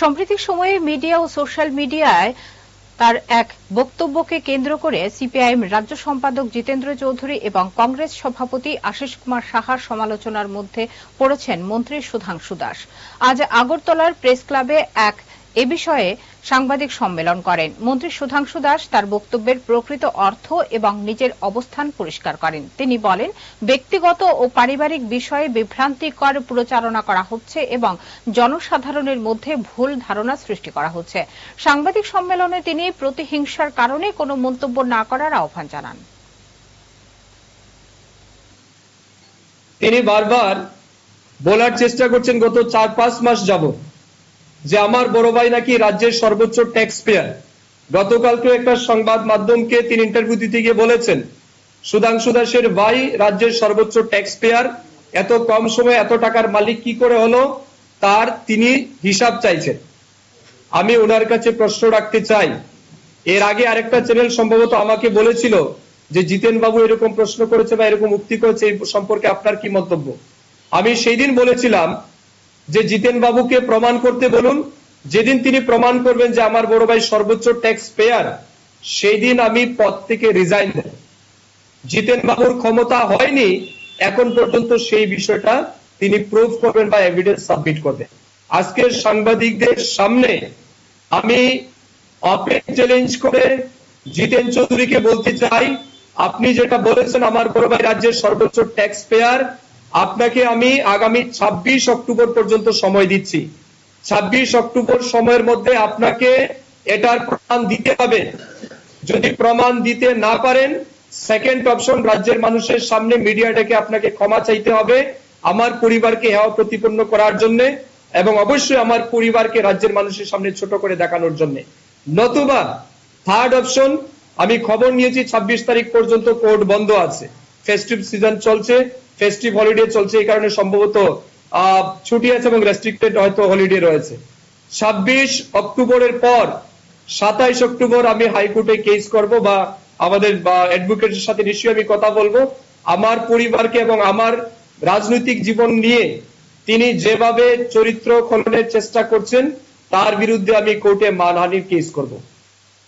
সাম্প্রতিক সময়ে মিডিয়া ও সোশ্যাল মিডিয়ায় তার এক বক্তব্যকে কেন্দ্র করে সিপিআইএম রাজ্য সম্পাদক জিতেন্দ্র চৌধুরী এবং কংগ্রেস সভাপতি আশিস কুমার সাহার সমালোচনার মধ্যে পড়েছেন মন্ত্রী সুধাংশু দাস। আজ আগরতলার প্রেস ক্লাবে এক এ বিষয়ে সাংবাদিক সম্মেলন করেন। মন্ত্রী সুধাংশু দাস তার বক্তব্যের প্রকৃত অর্থ এবং নিজের অবস্থান পরিষ্কার করেন। তিনি বলেন, ব্যক্তিগত ও পারিবারিক বিষয়ে বিভ্রান্তিকর প্রচারণা করা হচ্ছে এবং জনসাধারণের মধ্যে ভুল ধারণা সৃষ্টি করা হচ্ছে। সাংবাদিক সম্মেলনে তিনি প্রতিহিংসার কারণে কোনো মন্তব্য না করার আহ্বান জানান। তিনি বারবার বলার চেষ্টা করছেন, গত চার পাঁচ মাস যাবত যে আমার বড় ভাই নাকি রাজ্যের সর্বোচ্চ ট্যাক্স পেয়ার গতকালকে একটা সংবাদ মাধ্যমকে তিনি ইন্টারভিউ দিতে গিয়ে বলেছেন, সুধাংশু দাসের ভাই রাজ্যের সর্বোচ্চ ট্যাক্স পেয়ার এত কম সময়ে এত টাকার মালিক কি করে হলো, তার তিনি হিসাব চাইছেন। আমি ওনার কাছে প্রশ্ন রাখতে চাই। এর আগে আরেকটা চ্যানেল সম্ভবত আমাকে বলেছিল যে জিতেন বাবু এরকম প্রশ্ন করেছে বা এরকম উক্তি করেছে সম্পর্কে আপনার কি মন্তব্য? আমি সেই দিন বলেছিলাম যে জিতেন বাবুকে প্রমাণ করতে বলুন, যেদিন তিনি প্রমাণ করবেন যে আমার বড় ভাই সর্বোচ্চ ট্যাক্স পেয়ার সেই দিন আমি পদ থেকে রিজাইন দেব জিতেন বাবুর ক্ষমতা হয়নি, এখন পর্যন্ত সেই বিষয়টা তিনি প্রুফ করবেন বা এভিডেন্স সাবমিট করবেন। আজকের সাংবাদিকদের সামনে আমি অপেন চ্যালেঞ্জ করে জিতেন চৌধুরীকে বলতে চাই, আপনি যেটা বলেছেন, আমার বড় ভাই রাজ্যের সর্বোচ্চ ট্যাক্স পেয়ার আপনাকে আমি আগামী ২৬ অক্টোবর পর্যন্ত সময় দিচ্ছি। ২৬ অক্টোবর সময়ের মধ্যে আপনাকে এটার প্রমাণ দিতে হবে। যদি প্রমাণ দিতে না পারেন সেকেন্ড অপশন রাজ্যের মানুষের সামনে মিডিয়াটাকে আপনাকে ক্ষমা চাইতে হবে, আমার পরিবারকে হেওয়া প্রতিপন্ন করার জন্য এবং অবশ্যই আমার পরিবারকে রাজ্যের মানুষের সামনে ছোট করে দেখানোর জন্য। নতুবা থার্ড অপশন আমি খবর নিয়েছি ২৬ তারিখ পর্যন্ত কোর্ট বন্ধ আছে। ফেস্টিভ সিজন চলছে ফেস্টিভ হলিডে চলছে এই কারণে সম্ভবত ছুটি আছে এবং রেস্ট্রিক্টেড হয়তো হলিডে রয়েছে। ২৬ অক্টোবরের পর, সাতাইশ অক্টোবর আমি হাইকোর্টে কেস করব বা আমাদের অ্যাডভোকেটের সাথে নিশ্চয়ই আমি কথা বলব। আমার পরিবারকে এবং আমার রাজনৈতিক জীবন নিয়ে তিনি যেভাবে চরিত্র খননের চেষ্টা করছেন, তার বিরুদ্ধে আমি কোর্টে মানহানির কেস করব।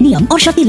Niam or Shakila